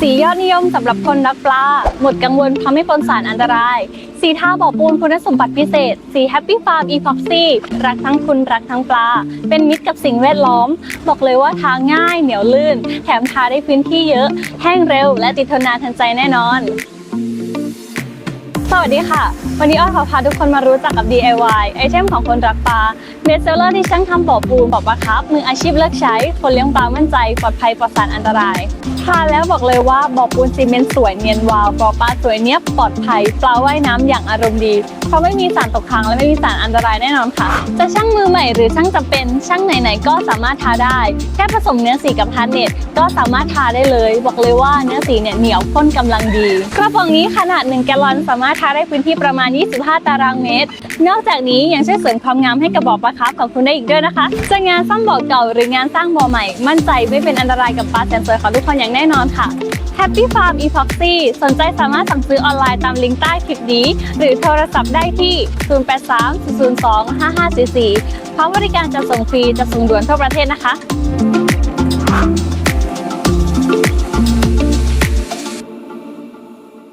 สียอดนิยมสำหรับคนรักปลา หมดกังวลเพราะไม่ปนสารอันตราย สีทาบ่อปูนคุณสมบัติพิเศษ สีแฮปปี้ฟาร์มอีฟ็อกซี่รักทั้งคุณรักทั้งปลา เป็นมิตรกับสิ่งแวดล้อม บอกเลยว่าทาง่ายเหนียวลื่น แถมทาได้พื้นที่เยอะ แห้งเร็ว และติดทนนานทันใจแน่นอน สวัสดีค่ะ วันนี้อ้อยขอพาทุกคนมารู้จักกับ DIY ไอเทมของคนรักปลาเบสเซลเลอร์ที่ช่างทำบ่อปูนบ่อปลาครับ มืออาชีพเลือกใช้ คนเลี้ยงปลามั่นใจ ปลอดภัยปลอดสารอันตรายทานแล้วบอกเลยว่าบ่อปูนซีเมนต์สวยเนียนวาวบ่อปลาสวยเนี้ยปลอดภัยปลาว่ายน้ำอย่างอารมณ์ดี เพราะไม่มีสารตกค้างและไม่มีสารอันตรายแน่นอนค่ะ จะช่างมือใหม่หรือช่างจำเป็นช่างไหนๆก็สามารถทาได้ แค่ผสมเนื้อสีกับทาเน็ตก็สามารถทาได้เลย บอกเลยว่าเนื้อสีเนี่ยเหนียวข้นกำลังดีกระป๋องนี้ขนาด1แกลลอนสามารถทาได้พื้นที่ประมาณ 25 ตารางเมตร นอกจากนี้ยังช่วยเสริมความงามให้กับบ่อปลาคาร์ฟของคุณได้อีกด้วยนะคะจะงานซ่อมบ่อเก่าหรืองานสร้างบ่อใหม่ มั่นใจไม่เป็นอันตรายกับปลาแสนสวยของทุกคนอย่างแน่นอนค่ะ Happy Farm Epoxy สนใจสามารถสั่งซื้อออนไลน์ตามลิงก์ใต้คลิปนี้ หรือโทรศัพท์ได้ที่ 083 002 5544พร้อมบริการจะส่งฟรีจะส่งด่วนทั่วประเทศนะคะ